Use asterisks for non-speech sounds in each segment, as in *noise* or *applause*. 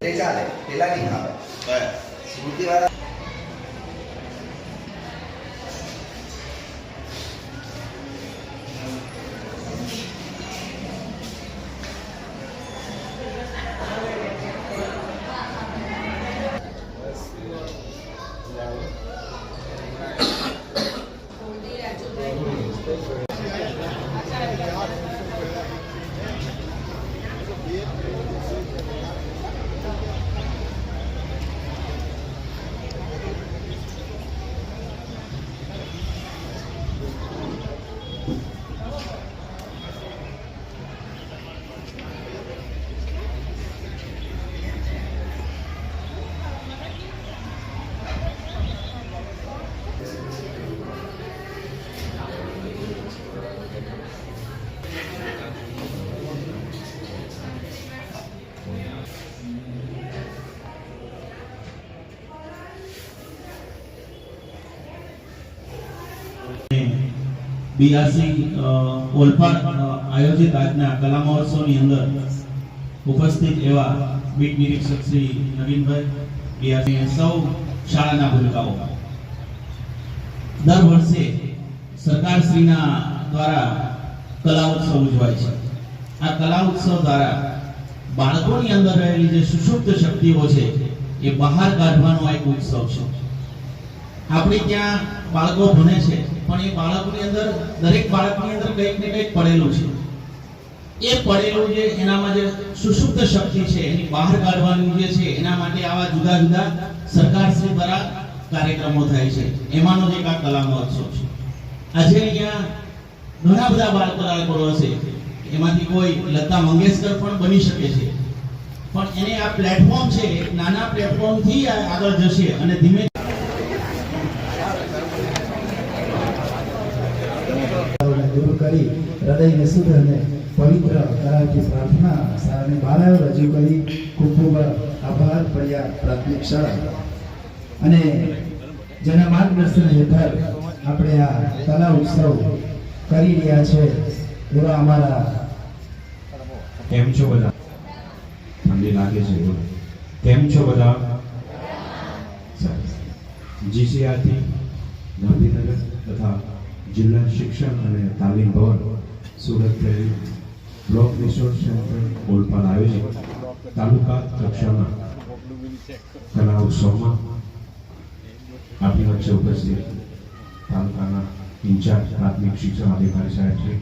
તે ચાલે પેલા નહીં ખાવે કયા સ્મૃતિવાળા બીઆરસી ઓલપાડ આયોજિત આજના કલા મહોત્સવની અંદર ઉપસ્થિત એવા બીટ નિરીક્ષક શ્રી નવીનભાઈ બીઆરસી સૌ શાળાના ભૂલકાઓ. દર વર્ષે સરકારશ્રીના દ્વારા કલા ઉત્સવ ઉજવાય છે. આ કલા ઉત્સવ દ્વારા બાળકોની અંદર રહેલી જે સુષુપ્ત શક્તિઓ છે, એ બહાર કાઢવાનો એક ઉત્સવ છે. આપણે ત્યાં બાળકો ભણે છે પણ એ બાળકોની અંદર, દરેક બાળકની અંદર કંઈક ને કંઈક પડેલું છે. એ પડેલું જે એનામાં જે સુષુપ્ત શક્તિ છે, એની બહાર કાઢવાની જે છે, એના માટે આવા જુદા જુદા સરકાર શ્રી દ્વારા કાર્યક્રમો થાય છે. એમાંનો એક આ કલા મહોત્સવ છે. આજે અહીંયા ઘણા બધા બાળકો બાળકો હશે. એમાંથી કોઈ લતા મંગેશકર પણ બની શકે છે. પણ એને આ પ્લેટફોર્મ છે નાના પ્લેટફોર્મથી આગળ જશે અને ધીમે ને દૂર કરી હૃદયને શુદ્ધ અને પવિત્ર કરાવતી પ્રાર્થના શાળાની બાળાઓ રજૂ કરી ખૂબ ખૂબ આભાર પડ્યા પ્રાથમિક શાળા. અને જેના માર્ગદર્શન હેઠળ આપણે આ કલા ઉત્સવ કરી રહ્યા છે એવા અમારા કેમ છો બધા? ઠંડી લાગે છે કેમ છો બધા? જીસીઆરથી ગાંધીનગર તથા જિલ્લા શિક્ષણ અને તાલીમ ભવન Surat block resource centre Olpad આયોજિત તાલુકા કક્ષાના કલા ઉત્સવમાં આપણી વચ્ચે ઉપસ્થિત તાલુકાના ઇન્ચાર્જ પ્રાથમિક શિક્ષણ અધિકારી સાહેબ છે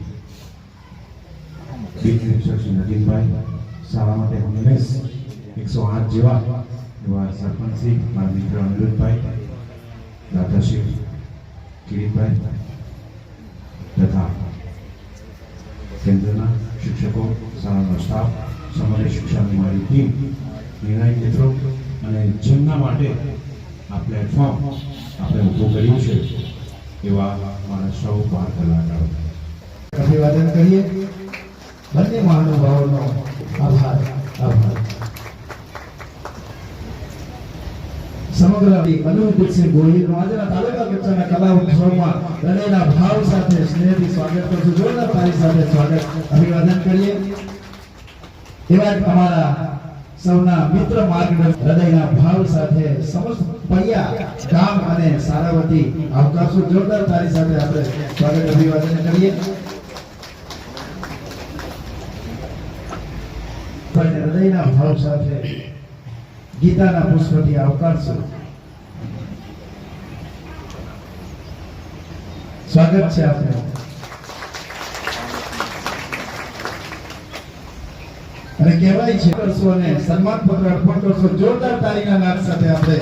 બીજ નિરીક્ષક શ્રી નદીનભાઈ, શાળા માટે હંમેશ એકસો આઠ જેવા એવા સરપંચ શ્રી મારા મિત્ર અનિરુદ્ધભાઈ દાદાશ્રી કિરીટભાઈ તથા કેન્દ્રના શિક્ષકો, શાળાનો સ્ટાફ સમગ્ર શિક્ષણની મારી ટીમ નિર્ણાયક મિત્રો, અને જેમના માટે આ પ્લેટફોર્મ આપણે ઊભું કર્યું છે, એવા મારા સૌ બાળ કલાકારો. અભિવાદન કરીએ. બંને મહાનુભાવોનો આભાર. આભાર. સમગ્ર અનુદીક્ષિત ગોહિલનો આજના તાલુકા કક્ષાના કલા ઉત્સવમાં હૃદયના ભાવ સાથે સ્નેહથી સ્વાગત કરું છું જોરદાર તાળી સાથે સ્વાગત અભિવાદન કરીએ એવા જ અમારા સૌના મિત્ર માર્ગદર્શક હૃદયના ભાવ સાથે સમસ્ત પૈયા ગામ અને સારાવતી આવકારશું જોરદાર તાળી સાથે આપણે સ્વાગત અભિવાદન કરીએ પણ હૃદયના ભાવ સાથે ગીતાના પુષ્પથી આવકારશો સ્વાગત છે આપનું. અને કહેવાય છે કરશો અને સન્માન પત્ર અર્પણ કરશો. જોરદાર તાળીના નાદ સાથે આપણે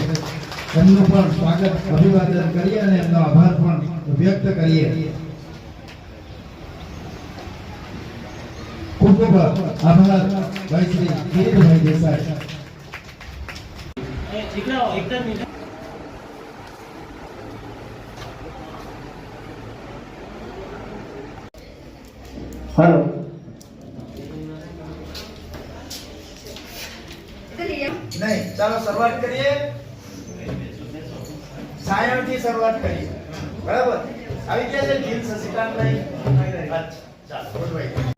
એમનું પણ સ્વાગત, અભિવાદન કરીએ અને એમનો આભાર પણ વ્યક્ત કરીએ. ખૂબ ખૂબ આભાર ભાઈ શ્રી કિરીટભાઈ દેસાઈ. હેલો. નહીં ચાલો શરૂઆત કરીએ. સાયણથી શરૂઆત કરીએ. બરાબર? આવી ગયા છે ગીત શશિકાંત નહીં ચાલો. ગુડ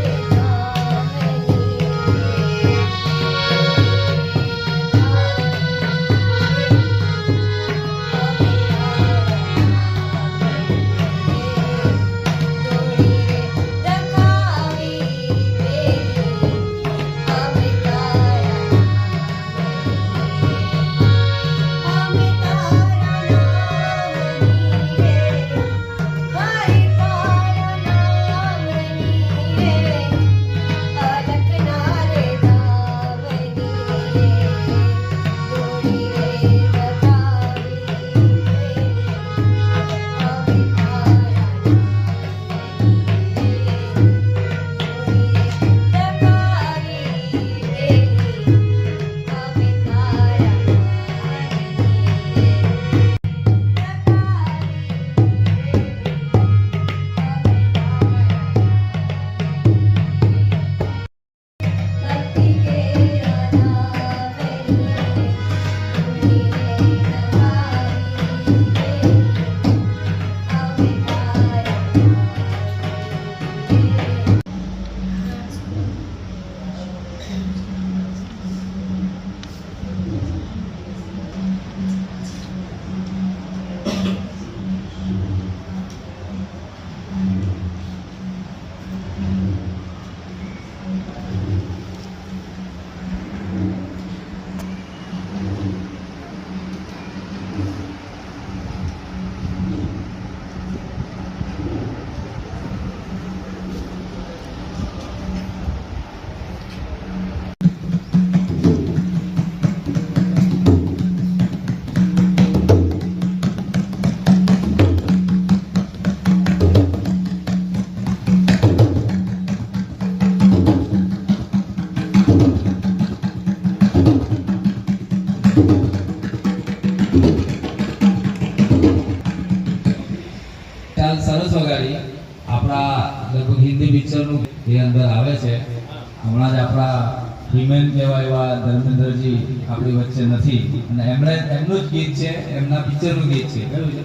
એમનું જ ગીત છે એમના પિક્ચરનું ગીત છે કયું છે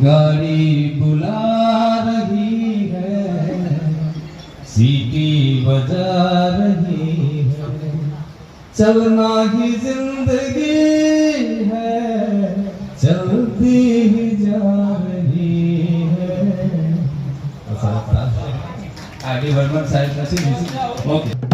ગાડી બુલા રહી હૈ सीटी बजा रही है चलना ही ज़िंदगी है चलती ही जा रही है आगे वर्मन साहब नसीब ओके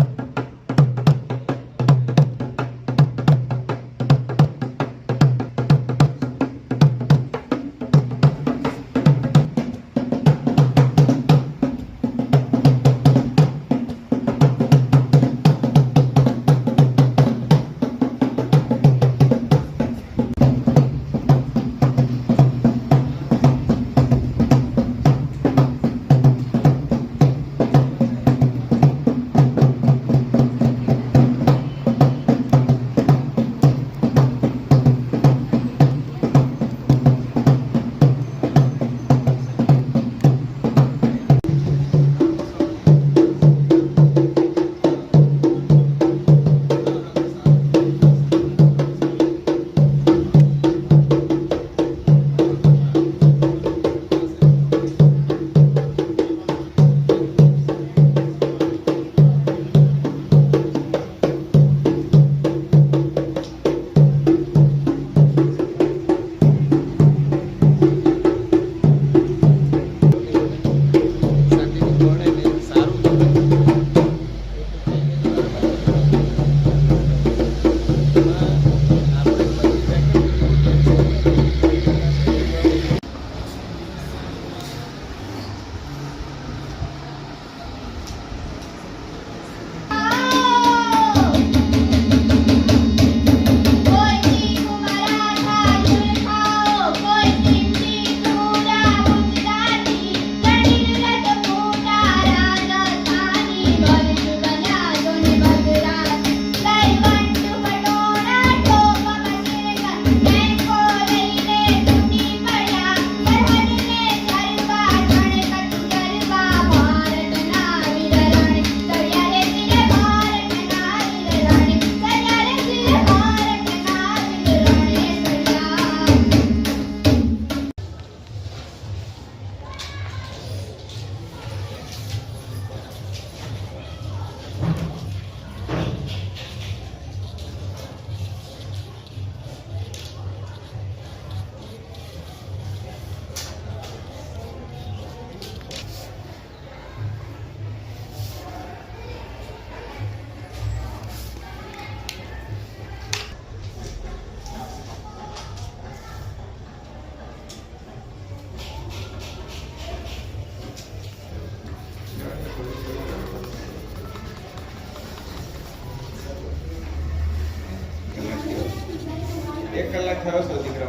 કલાક થયો સુધી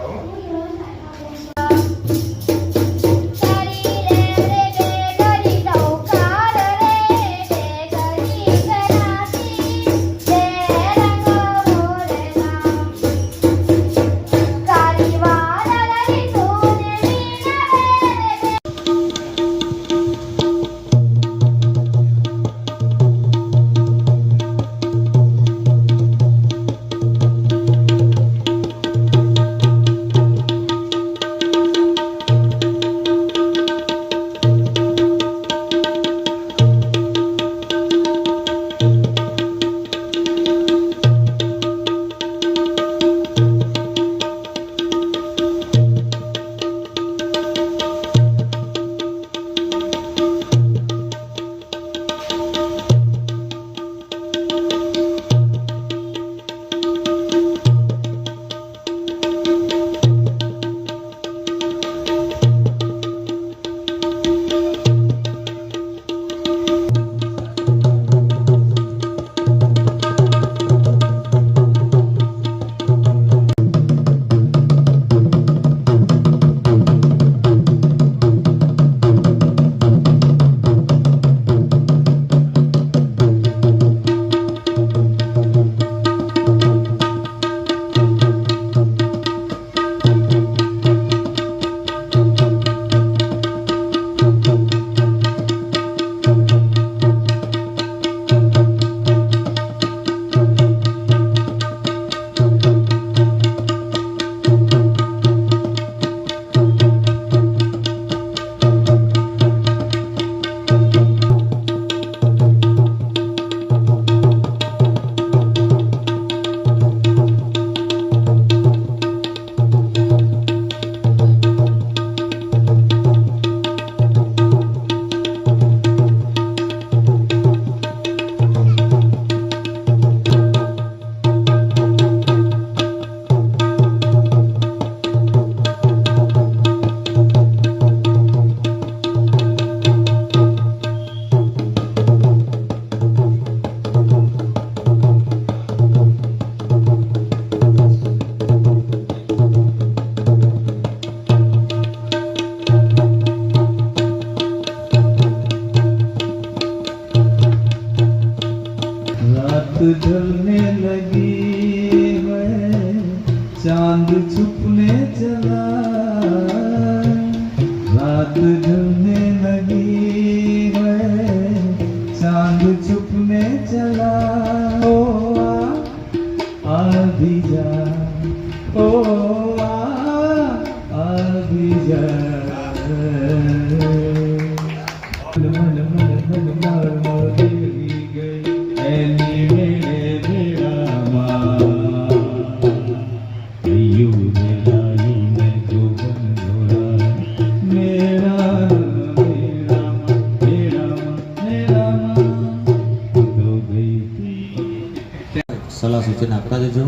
સૂચન આપતા જજો.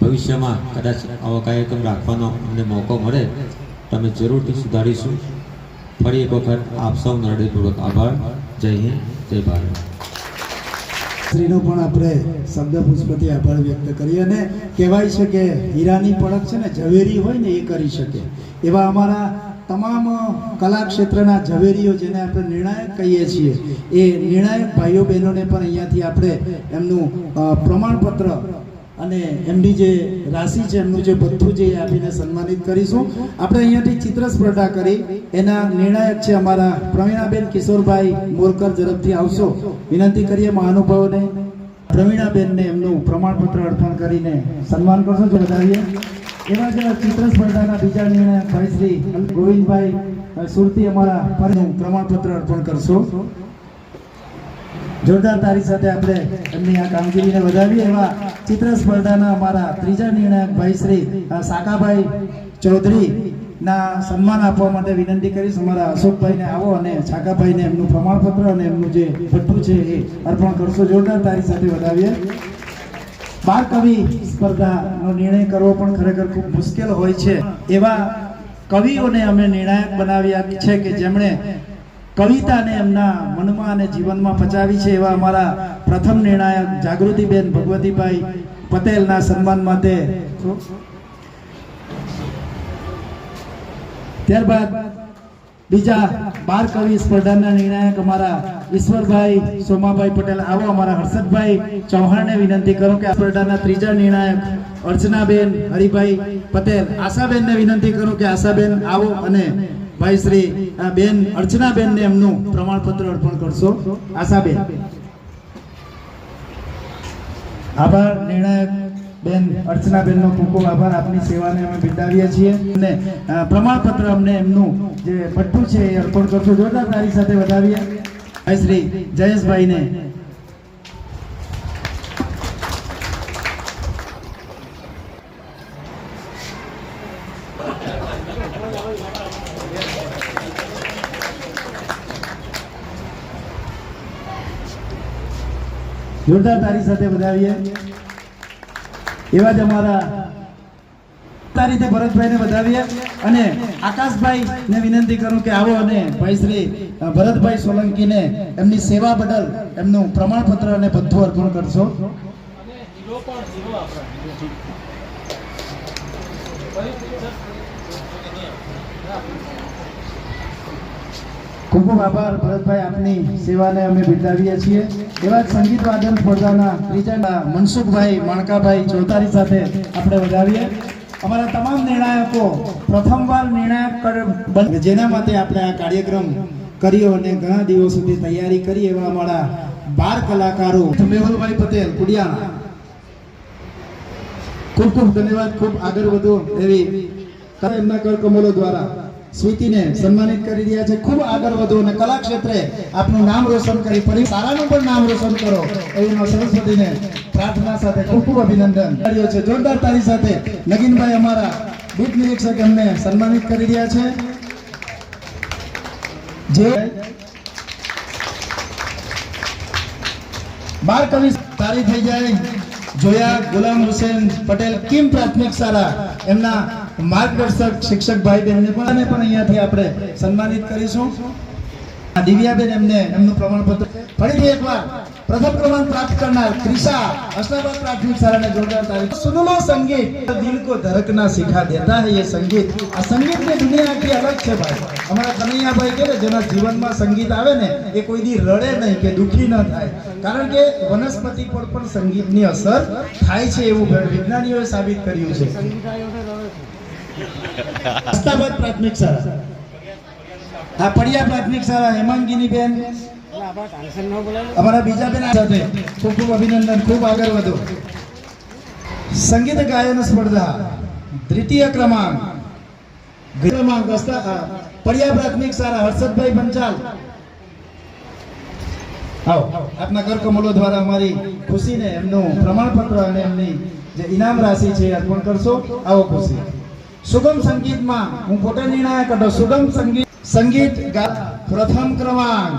ભવિષ્યમાં કદાચ આવો કાર્યક્રમ રાખવાનો અમને મોકો મળે, તમે જરૂરથી સુધારીશું. ફરી એક વખત આપ સૌ હૃદયપૂર્વક આભાર. જય હિન્દ, જય ભારત. શ્રીનો પણ આપણે શબ્દ પુષ્પથી આભાર વ્યક્ત કરીએ અને કહેવાય છે કે હીરાની પડક છે ને, ઝવેરી હોય ને એ કરી શકે. એવા અમારા તમામ કલા ક્ષેત્રના ઝવેરીઓ જેને આપણે નિર્ણાયક કહીએ છીએ, એ નિર્ણાયક ભાઈઓ બહેનોને પણ અહીંયાથી આપણે એમનું પ્રમાણપત્ર અને એમની જે રાશિ છે, એમનું જે બધું એ આપીને સન્માનિત કરીશું. આપણે અહીંયાથી ચિત્ર સ્પર્ધા કરી. એના નિર્ણાયક છે અમારા પ્રવીણાબેન કિશોરભાઈ મોરકર ઝડપથી આવશો. વિનંતી કરીએ મહાનુભાવોને. પ્રવીણાબેનને એમનું પ્રમાણપત્ર અર્પણ કરીને સન્માન કરશો. જો વધારીએ. એવા જ ચિત્ર સ્પર્ધાના બીજા નિર્ણાયક ભાઈ શ્રી ગોવિંદભાઈ સુરતી અમારા પ્રમાણપત્ર અર્પણ કરશો. જોરદાર તારી સાથે આપણે એમની આ કામગીરીને વધાવીએ એવા ચિત્ર સ્પર્ધાના અમારા ત્રીજા નિર્ણાયક ભાઈ શ્રી સાકાભાઈ ચૌધરી ના સન્માન આપવા માટે વિનંતી કરીશ. અમારા અશોકભાઈને આવો અને છાકાભાઈને એમનું પ્રમાણપત્ર અને એમનું જે ભઠ્ઠું છે એ અર્પણ કરશો. જોરદાર તારી સાથે વધાવીએ. બાળ કવિ સ્પર્ધાનો નિર્ણય કરવો પણ ખરેખર ખૂબ મુશ્કેલ હોય છે. એવા કવિઓને અમે નિર્ણાયક બનાવ્યા છે કે જેમણે કવિતાને એમના મનમાં અને જીવનમાં પચાવી છે એવા અમારા પ્રથમ નિર્ણાયક જાગૃતિબેન ભગવતીભાઈ પટેલના સન્માન માટે. ત્યારબાદ બીજા બાર કવિ સ્પર્ધાના નિર્ણાયક અમારા ઈશ્વરભાઈ સોમાભાઈ પટેલ. આવો અમારા હર્ષદભાઈ ચૌહાણને વિનંતી કરું કે આ સ્પર્ધાના ત્રીજા નિર્ણાયક અર્ચનાબેન હરિભાઈ પટેલ. આશાબેનને વિનંતી કરું કે આશાબેન આવો અને ભાઈ શ્રી બેન, અર્ચનાબેનને એમનું પ્રમાણપત્ર અર્પણ કરશો. આશાબેન. આભાર, નિર્ણાયક બેન, અર્ચનાબેનનો ખૂબ ખૂબ આભાર. આપની સેવાને અમે બિરદાવીએ છીએ. અને પ્રમાણપત્ર અમને એમનું જે પટ્ટું છે એ અર્પણ કરશો. જોરદાર તારી સાથે વધાવીએ. શ્રી જયેશભાઈને જોરદાર તારી સાથે વધાવીએ એવા જ અમારા તારી રીતે ભરતભાઈને વધાવીએ અને આકાશભાઈ ને વિનંતી કરું કે આવો અને ભાઈ શ્રી ભરતભાઈ ભરતભાઈ સોલંકીને એમની સેવા બદલ એમનું પ્રમાણપત્ર અને બધું અર્પણ કરશો. ખૂબ ખૂબ આભાર. ભરતભાઈ, આપની સેવાને અમે બિરદાવીએ છીએ. એવા જ સંગીત વાદન સ્પર્ધાના ત્રીજા મનસુખભાઈ માણકાભાઈ ચોતારી સાથે આપણે વધાવીએ. અમારા તમામ નિર્ણાયકો પ્રથમવાર નિર્ણાયક જેના માટે આપણે આ કાર્યક્રમ કર્યો અને ઘણા દિવસ સુધી તૈયારી કરી એવા અમારા બાર કલાકારો. મેહુલભાઈ પટેલ, કુડિયાણા. ખૂબ ખૂબ ધન્યવાદ. ખૂબ આગળ વધો એવી એમના કરકમલો દ્વારા. સ્વીતિને સન્માનિત કરી રહ્યા છે. ખૂબ આગળ વધો અને કલા ક્ષેત્રે આપનું નામ રોશન કરી ફરી તારાનું પણ નામ રોશન કરો. એવી સરસ્વતીને પ્રાર્થના સાથે ખૂબ ખૂબ અભિનંદન. કર્યો છે. જોરદાર તારી સાથે નગીનભાઈ અમારા દીપ નિરીક્ષક અમને સન્માનિત કરી રહ્યા છે. જે બાર કવિ તારી થઈ જાય. જોયા ગુલામ હુસેન પટેલ, કિમ પ્રાથમિક શાળા, એમના માર્ગદર્શક શિક્ષક ભાઈ બહેનને પણ અને પણ અહીંયાથી આપણે સન્માનિત કરીશું. આ દિવ્યાબેન એમને એમનું પ્રમાણપત્ર ફરીથી એકવાર પ્રથમ ક્રમાંક પ્રાપ્ત કરનાર ત્રિષા અસલાબાદ પ્રાથમિક શાળાને જોરદાર તારીખ સુનલો સંગીત. દિલ કો ધડકના સિખા દેતા હૈ ये સંગીત. આ સંગીતની દુનિયા આખી અલગ છે ભાઈ. અમારા કનૈયાભાઈ કે જેના જીવનમાં સંગીત આવે ને, એ કોઈ દી રડે નહીં કે દુખી ન થાય. કારણ કે વનસ્પતિ પર પણ સંગીતની અસર થાય છે એવું વિજ્ઞાનીઓએ સાબિત કર્યું છે. *laughs* અસ્લાબાદ પ્રાથમિક શાળા. હા પડિયા પ્રાથમિક શાળા, હેમાંગીની બેન. અમારા બીજા બેન સાથે. ખૂબ ખૂબ અભિનંદન, ખૂબ આગળ વધો. સંગીત ગાયન સ્પર્ધા, દ્વિતીય ક્રમાંક. ક્રમાંક પડિયા પ્રાથમિક શાળા, હર્ષદભાઈ બંચાલ આવો, આપના કર કમલો દ્વારા અમારી ખુશીને એમનું પ્રમાણપત્ર અને એમની જે ઇનામ રાશિ છે અર્પણ કરશો. આવો ખુશી. સુગમ સંગીતમાં હું પોતે નિર્ણય કરતો સુગમ સંગીત સંગીત પ્રથમ ક્રમાંક.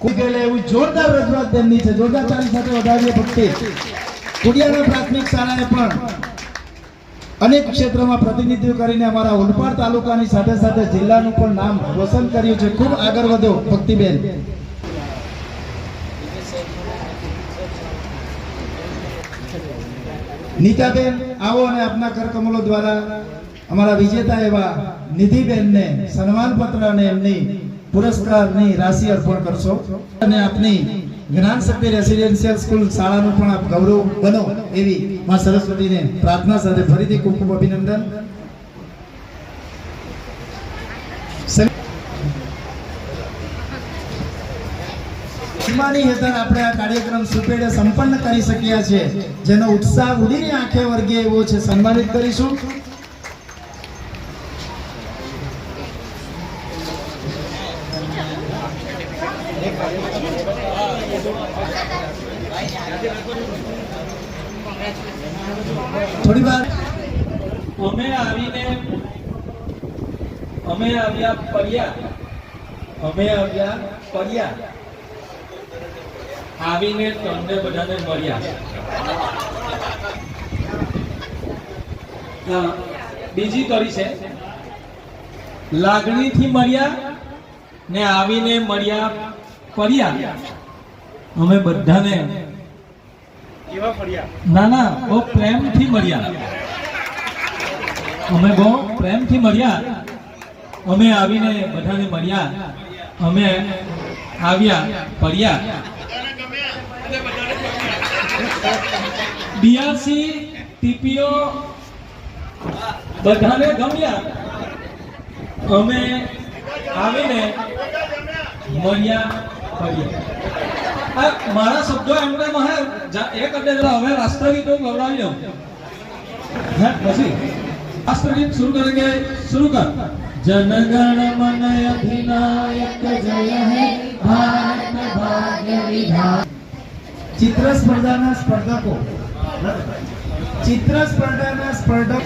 કોઈ ગયેલા એવું જોરદાર રજૂઆત તેમની છે. જોરદાર ચાલી સાથે વધારીએ ભક્તિ. કુડિયાના પ્રાથમિક શાળાએ પણ અનેક ક્ષેત્રમાં પ્રતિનિધિત્વ કરીને અમારા ઉલપાડ તાલુકાની સાથે સાથે જિલ્લાનું પણ નામ રોશન કર્યું છે. ખૂબ આગળ વધો ભક્તિબેન. નીતાબેન, આવો અને આપના કરકમલો દ્વારા અમારા વિજેતા એવા નિધિબેનને સન્માનપત્ર અને એમની પુરસ્કારની રાશિ અર્પણ કરશો. અને આપની જ્ઞાન શક્તિ રેસિડેન્શિયલ સ્કૂલ શાળાનું પણ આપ ગૌરવ બનો એવી માં સરસ્વતીને પ્રાર્થના સાથે ફરીથી ખૂબ ખૂબ અભિનંદન. સીમાની હેઠળ આપણે આ કાર્યક્રમ સુપેડે સંપન્ન કરી શક્યા છે જેનો ઉત્સાહ ઉડીની આંખે વર્ગે એવો છે. સન્માનિત કરીશું થોડી વાર અમે આવીને અમે આવ્યા પડ્યા અમે આવ્યા પડ્યા આવીને તમને બધાને મળ્યા હા, બીજી કરી છે. લાગણીથી મળ્યા ને આવીને મળ્યા પડ્યા અમે બધાને ના ના બહુ પ્રેમથી મળ્યા. અમે બહુ પ્રેમથી મળ્યા. અમે આવીને બધાને મળ્યા. અમે આવ્યા પડ્યા બીઆરસી ટીપીઓ બધાને ગમ્યા અમે આવીને મળ્યા પડ્યા આ મારા શબ્દો એમણે મને જા- એક અડે હવે રાષ્ટ્રગીતો ગવડાવી દઉં હા પછી રાષ્ટ્રગીત शुरू करेंगे शुरू कर जनगण मन अधिनायक जय है भारत भाग्य विधान ચિત્ર સ્પર્ધાના સ્પર્ધકો ચિત્ર સ્પર્ધાના સ્પર્ધક